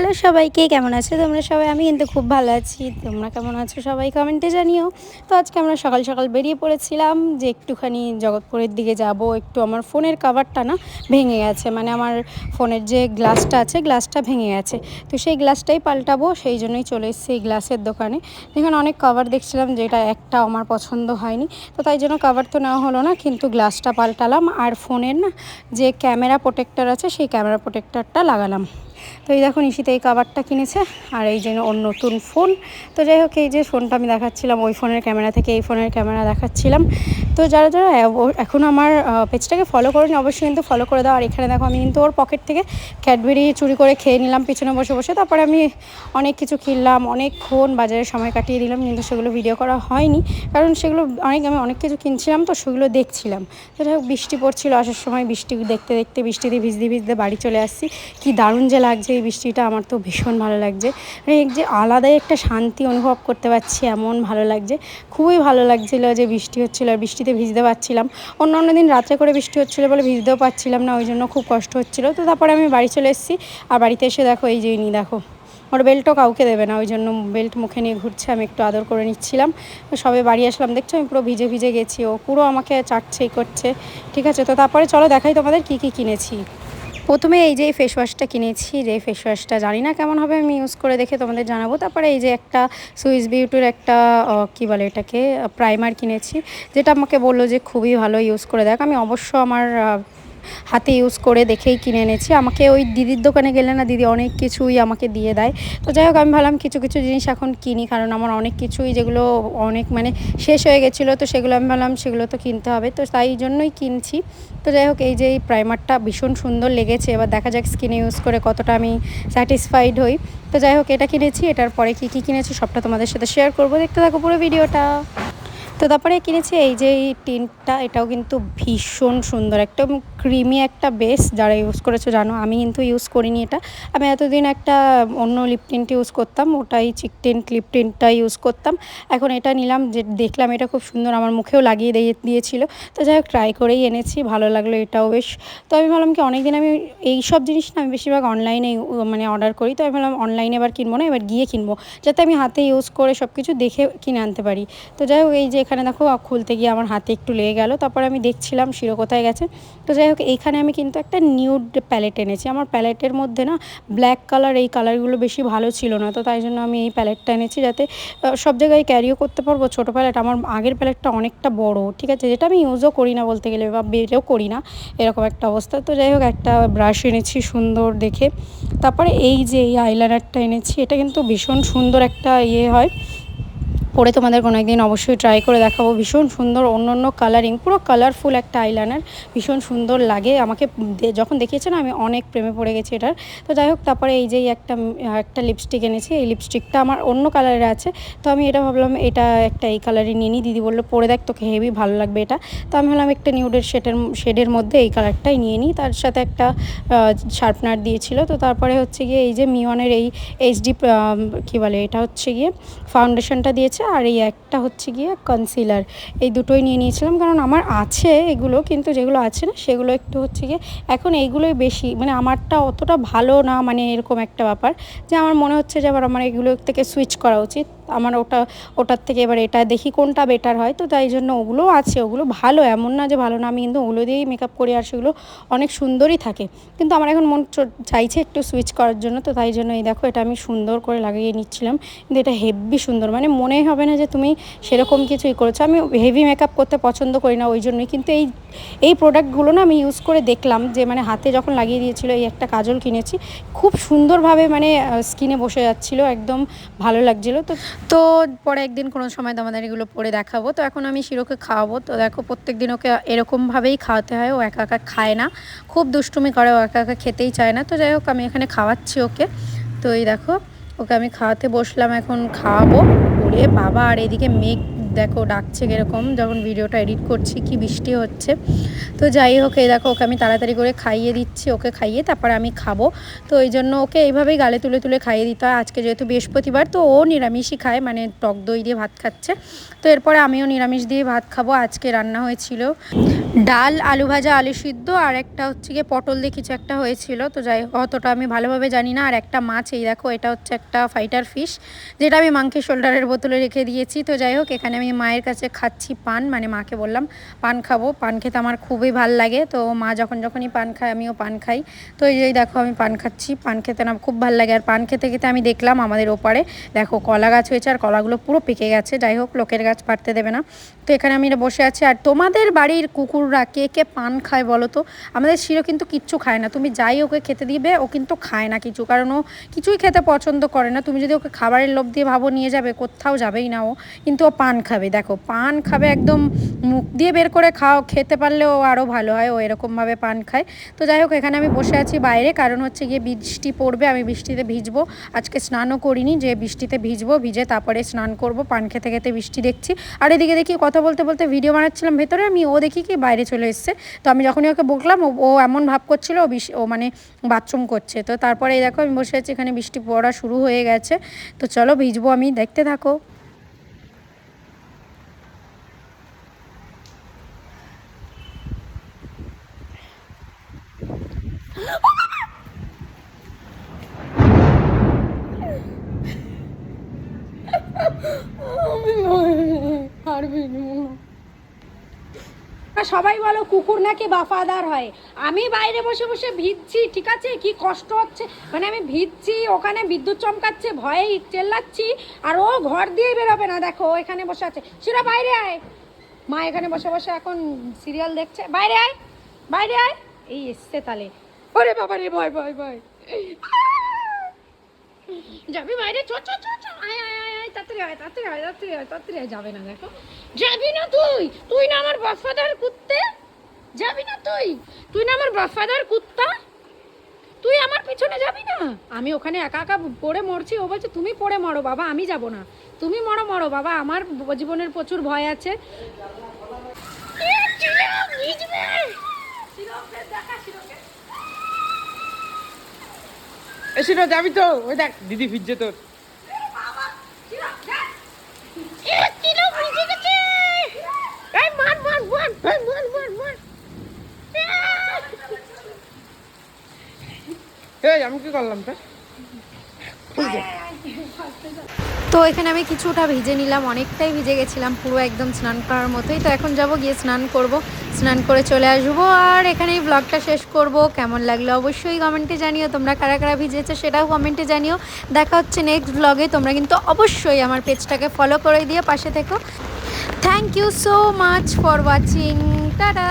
Hello সবাইকে, কেমন আছো তোমরা সবাই? আমি কিন্তু খুব ভালো আছি। তোমরা কেমন আছো সবাই কমেন্টে জানিও। তো আজকে আমরা সকাল সকাল বেরিয়ে পড়েছিলাম যে একটুখানি জগৎপুরের দিকে যাব। একটু আমার ফোনের কাভারটা না ভেঙে গেছে। মানে আমার ফোনের যে গ্লাসটা আছে, গ্লাসটা ভেঙে গেছে। তো সেই গ্লাসটাই পাল্টাবো, সেই জন্যই চলে এসেছি এই গ্লাসের দোকানে। যেখানে অনেক কাভার দেখছিলাম যেটা একটা আমার পছন্দ হয়নি। তো তাই জন্য কাভার তো নেওয়া হলো না, কিন্তু গ্লাসটা পাল্টালাম। আর ফোনের না যে ক্যামেরা প্রোটেক্টর আছে, সেই ক্যামেরা প্রোটেক্টরটা লাগালাম। তো এই দেখো নিশিতে এই কাভারটা কিনেছে আর এই যে ওর নতুন ফোন তো যাই হোক, এই যে ফোনটা আমি দেখাচ্ছিলাম, ওই ফোনের ক্যামেরা থেকে এই ফোনের ক্যামেরা দেখাচ্ছিলাম। তো যারা যারা এখন আমার পেজটাকে ফলো করেনি, অবশ্যই কিন্তু ফলো করে দাও। আর এখানে দেখো, আমি কিন্তু ওর পকেট থেকে ক্যাডবেরি চুরি করে খেয়ে নিলাম, পিছনে বসে বসে। তারপরে আমি অনেক কিছু কিনলাম অনেকক্ষণ বাজারে সময় কাটিয়ে দিলাম, কিন্তু সেগুলো ভিডিও করা হয়নি। কারণ সেগুলো অনেক, আমি অনেক কিছু কিনছিলাম তো, সেগুলো দেখছিলাম। তো যাই হোক, বৃষ্টি পড়ছিল, আসার সময় বৃষ্টি দেখতে দেখতে, বৃষ্টিতে ভিজতে ভিজতে বাড়ি চলে আসছি। কি দারুণ যে লাগছে, এই বৃষ্টিটা আমার তো ভীষণ ভালো লাগছে। মানে যে আলাদাই একটা শান্তি অনুভব করতে পারছি, এমন ভালো লাগছে। খুবই ভালো লাগছিল যে বৃষ্টি হচ্ছিল, আর বৃষ্টিতে ভিজতে পারছিলাম। অন্য অন্য দিন রাত্রে করে বৃষ্টি হচ্ছিল বলে ভিজতেও পারছিলাম না ওই জন্য খুব কষ্ট হচ্ছিল। তো তারপরে আমি বাড়ি চলে এসেছি, আর বাড়িতে এসে দেখো এই যে নি দেখো। ওর বেল্টও কাউকে দেবে না ওই জন্য বেল্ট মুখে নিয়ে ঘুরছে, আমি একটু আদর করে নিচ্ছিলাম। সবে বাড়ি আসলাম, দেখছ? আমি পুরো ভিজে ভিজে গেছি, ও পুরো আমাকে চাটছেই করছে, ঠিক আছে? তো তারপরে চলো দেখাই তোমাদের কী কী কিনেছি। প্রথমে এই যে ফেস ওয়াশটা কিনেছি, যে ফেস ওয়াশটা জানি না কেমন হবে, আমি ইউজ করে দেখে তোমাদের জানাব। তারপরে এই যে একটা সুইস বিউটির একটা কি বলে এটাকে প্রাইমার কিনেছি, যেটা আমাকে বলল যে খুবই ভালো ইউজ করে দেখ। আমি অবশ্য আমার হাতে ইউজ করে দেখেই কিনে এনেছি। আমাকে ওই দিদির দোকানে গেলে না দিদি অনেক কিছুই আমাকে দিয়ে দেয়। তো যাই হোক, আমি ভাবলাম কিছু কিছু জিনিস এখন কিনি, কারণ আমার অনেক কিছুই যেগুলো অনেক মানে শেষ হয়ে গেছিল, তো সেগুলো আমি ভাবলাম সেগুলো তো কিনতে হবে। তো তাই জন্যই কিনছি। তো যাই হোক, এই যে এই প্রাইমারটা ভীষণ সুন্দর লেগেছে। এবার দেখা যাক স্কিনে ইউজ করে কতটা আমি স্যাটিসফাইড হই। তো যাই হোক, এটা কিনেছি, এটার পরে কী কী কিনেছি সবটা তোমাদের সাথে শেয়ার করব। দেখতে থাকো পুরো ভিডিওটা। তো তারপরে কিনেছি এই যে এই টিনটা, এটাও কিন্তু ভীষণ সুন্দর। একদম ক্রিমি একটা বেস যারা ইউজ করেছ জানো, আমি কিন্তু ইউজ করিনি এটা। আমি এতদিন একটা অন্য লিপ ইউজ করতাম, ওটাই চিক টিন্ট লিপ টিন্টটা ইউজ করতাম। এখন এটা নিলাম, যে দেখলাম এটা খুব সুন্দর, আমার মুখেও লাগিয়ে দিয়ে, দিয়েছিল। তো যাই হোক ট্রাই করেই এনেছি, ভালো লাগল এটাও বেশ। তো আমি ভাবলাম কি, অনেকদিন আমি এই সব জিনিস না, আমি বেশিরভাগ অনলাইনে মানে অর্ডার করি। তো আমি ভাবলাম অনলাইনে এবার কিনবো না, এবার গিয়ে কিনবো, যাতে আমি হাতে ইউজ করে সব কিছু দেখে কিনে আনতে পারি। তো যাই হোক, এই যে এখানে দেখো, খুলতে গিয়ে আমার হাতে একটু লেগে গেল। তারপর আমি দেখছিলাম, শিরো কোথায় গেছে। তো যাই হোক এইখানে আমি কিন্তু একটা নিউড প্যালেট এনেছি। আমার প্যালেটের মধ্যে না ব্ল্যাক কালার এই কালারগুলো বেশি ভালো ছিল না, তো তাই জন্য আমি এই প্যালেটটা এনেছি যাতে সব জায়গায় ক্যারিও করতে পারব। ছোটো প্যালেট আমার আগের প্যালেটটা অনেকটা বড়, ঠিক আছে? যেটা আমি ইউজও করি না বলতে গেলে বা বেরেও করি না, এরকম একটা অবস্থা। তো যাই হোক একটা ব্রাশ এনেছি সুন্দর দেখে। তারপরে এই যে এই আইলাইনারটা এনেছি, এটা কিন্তু ভীষণ সুন্দর একটা ইয়ে হয়। পরে তোমাদের কোনো একদিন অবশ্যই ট্রাই করে দেখাবো। ভীষণ সুন্দর অন্য অন্য কালারিং পুরো কালারফুল একটা আইলাইনার ভীষণ সুন্দর লাগে। আমাকে যখন দেখিয়েছে না, আমি অনেক প্রেমে পড়ে গেছি এটার। তো যাই হোক, তারপরে এই যে একটা একটা লিপস্টিক এনেছি, এই লিপস্টিকটা আমার অন্য কালারের আছে। তো আমি এটা ভাবলাম, এটা একটা এই কালারই নিয়ে নিই দিদি বলল, পরে দেখ, তোকে হেভি ভালো লাগবে এটা। তো আমি ভাবলাম, একটা নিউডের শেডের শেডের মধ্যে এই কালারটাই নিয়ে নিই তার সাথে একটা শার্পনার দিয়েছিল। তো তারপরে হচ্ছে গিয়ে এই যে মিওনের এই এইচডি কী বলে, এটা হচ্ছে গিয়ে ফাউন্ডেশনটা দিয়েছে। আর এই একটা হচ্ছে গিয়ে কনসিলার এই দুটোই নিয়ে নিয়েছিলাম কারণ আমার আছে এগুলো, কিন্তু যেগুলো আছে না, সেগুলো একটু হচ্ছে গিয়ে এখন এইগুলোই বেশি মানে আমারটা অতটা ভালো না মানে এরকম একটা ব্যাপার যে আমার মনে হচ্ছে যে আবার আমার এগুলো থেকে সুইচ করা উচিত। আমার ওটা, ওটার থেকে এবার এটা দেখি কোনটা বেটার হয়। তো তাই জন্য ওগুলোও আছে, ওগুলো ভালো, এমন না যে ভালো না। আমি কিন্তু ওগুলো দিয়েই মেকআপ করি আর সেগুলো অনেক সুন্দরই থাকে। কিন্তু আমার এখন মন চাইছে একটু সুইচ করার জন্য। তো তাই জন্য এই দেখো, এটা আমি সুন্দর করে লাগিয়ে নিচ্ছিলাম। কিন্তু এটা হেভি সুন্দর। মানে মনেই হবে না যে তুমি সেরকম কিছুই করেছ। আমি হেভি মেকআপ করতে পছন্দ করি না ওই জন্যই। কিন্তু এই এই প্রোডাক্টগুলো না আমি ইউজ করে দেখলাম যে মানে হাতে যখন লাগিয়ে দিয়েছিলো, এই একটা কাজল কিনেছি, খুব সুন্দরভাবে মানে স্কিনে বসে যাচ্ছিল, একদম ভালো লাগছিল। তো তো পরে একদিন কোনো সময় তোমাদের এগুলো পরে দেখাবো। তো এখন আমি শিরোকে খাওয়াবো। তো দেখো প্রত্যেক দিন ওকে এরকমভাবেই খাওয়াতে হয়। ও একা একা খায় না। খুব দুষ্টুমি করে। ও একা একা খেতেই চায় না। তো যাই হোক, আমি এখানে খাওয়াচ্ছি ওকে। তো এই দেখো, ওকে আমি খাওয়াতে বসলাম। এখন খাওয়াবো। ওরে বাবা, আর এদিকে মেঘ দেখো, ডাকছে কীরকম, যখন ভিডিওটা এডিট করছি, কি বৃষ্টি হচ্ছে। তো যাই হোক, এই দেখো, ওকে আমি তাড়াতাড়ি করে খাইয়ে দিচ্ছি, ওকে খাইয়ে তারপরে আমি খাব। তো এই জন্য ওকে এইভাবেই গালে তুলে তুলে খাইয়ে দিতে হয়। আজকে যেহেতু বৃহস্পতিবার, তো ও নিরামিষই খায় মানে টক দই দিয়ে ভাত খাচ্ছে। তো এরপরে আমিও নিরামিষ দিয়ে ভাত খাব। আজকে রান্না হয়েছিল ডাল, আলু ভাজা, আলু সিদ্ধ, আর একটা হচ্ছে গিয়ে পটল দিয়ে কিছু একটা হয়েছিল। তো যাই হোক, অতটা আমি ভালোভাবে জানি না। আর একটা মাছ, এই দেখো, এটা হচ্ছে একটা ফাইটার ফিশ যেটা আমি মাংকে শোল্ডারের বোতলে রেখে দিয়েছি। তো যাই হোক, এখানে আমি মায়ের কাছে খাচ্ছি পান মানে মাকে বললাম, পান খাব। পান খেতে আমার খুবই ভালো লাগে। তো মা যখন যখনই পান খায়, আমিও পান খাই। তো এই যে দেখো আমি পান খাচ্ছি। পান খেতে না খুব ভালো লাগে। আর পান খেতে খেতে আমি দেখলাম আমাদের ওপারে, দেখো কলা গাছ হয়েছে, আর কলাগুলো পুরো পেকে গেছে। যাই হোক, লোকের গাছ পারতে দেবে না। তো এখানে আমি বসে আছি। আর তোমাদের বাড়ির কুকুররা কে কে পান খায় বলো তো? আমাদের শিরো কিন্তু কিচ্ছু খায় না। তুমি যাই ওকে খেতে দিবে, ও কিন্তু খায় না কিছু। কারণ ও কিছুই খেতে পছন্দ করে না। তুমি যদি ওকে খাবারের লোভ দিয়ে ভাবো, নিয়ে যাবে, কোথাও যাবেই না ও। কিন্তু ও পান খাবে। দেখো, পান খাবে একদম মুখ দিয়ে বের করে খাও, খেতে পারলে ও আরও ভালো হয়, ও এরকমভাবে পান খায়। তো যাই হোক, এখানে আমি বসে আছি বাইরে, কারণ হচ্ছে গিয়ে বৃষ্টি পড়বে, আমি বৃষ্টিতে ভিজবো। আজকে স্নানও করিনি, যে বৃষ্টিতে ভিজবো, ভিজে তারপরে স্নান করব, পান খেতে খেতে বৃষ্টি দেখছি। আর এদিকে দেখি কথা বলতে বলতে ভিডিও বানাচ্ছিলাম ভেতরে, আমি ও দেখি কি বাইরে চলে এসছে। তো আমি যখনই ওকে বকলাম, ও- এমন ভাব করছিল, ও মানে বাথরুম করছে। তো তারপরে দেখো, আমি বসে আছি, এখানে বৃষ্টি পড়া শুরু হয়ে গেছে। তো চলো ভিজবো আমি, দেখতে থাকো। সবাই বলো কুকুর নাকি বাফাদার হয়? আমি বাইরে বসে বসে ভিজছি, ঠিক আছে? কি কষ্ট হচ্ছে? মানে আমি ভিজছি, ওখানে বিদ্যুৎ চমকাচ্ছে ভয়ে চেল্লাচ্ছি, আর ও ঘর দিয়ে বেরোবে না, দেখো এখানে বসে আছে। সেটা বাইরে আয়। মা এখানে বসে বসে এখন সিরিয়াল দেখছে। বাইরে আয় বাইরে আয়। এই এসছে তালে। ওরে বাবা রে ভয় ভয় ভয়। যাবি বাইরে? চ চ চ চ। আয় আয় আয় আয় তাড়াতাড়ি আয় তাড়াতাড়ি আয় তাড়াতাড়ি আয় তাড়াতাড়ি আয়। যাবে না দেখো। যাবি না তুই? তুই না আমার বাফাদার কুত্তে? যাবি না তুই? তুই না আমার বাফাদার কুত্তা? তুই আমার পিছনে যাবি না? আমি ওখানে একা একা পড়ে মরছি। ও বলছে তুমি পড়ে মরো বাবা আমি যাব না। তুমি মরো মরো বাবা। আমার জীবনের প্রচুর ভয় আছে। দেখা, শিরোকে। এসে না যাবি তো? ওই দেখ দিদি ফিরছে তোর। আমি কি করলাম তো? তো এখানে আমি কিছুটা ভিজে নিলাম, অনেকটাই ভিজে গেছিলাম, পুরো একদম স্নান করার মতোই। তো এখন যাব গিয়ে স্নান করব, স্নান করে চলে আসব। আর এখানেই ব্লগটা শেষ করব। কেমন লাগল অবশ্যই কমেন্টে জানিও, তোমরা কারা কারা ভিজেছো সেটাও কমেন্টে জানিও। দেখা হচ্ছে নেক্সট ব্লগে তোমরা কিন্তু অবশ্যই আমার পেজটাকে ফলো করে দিয়ে পাশে থেকো। Thank you so much for watching tata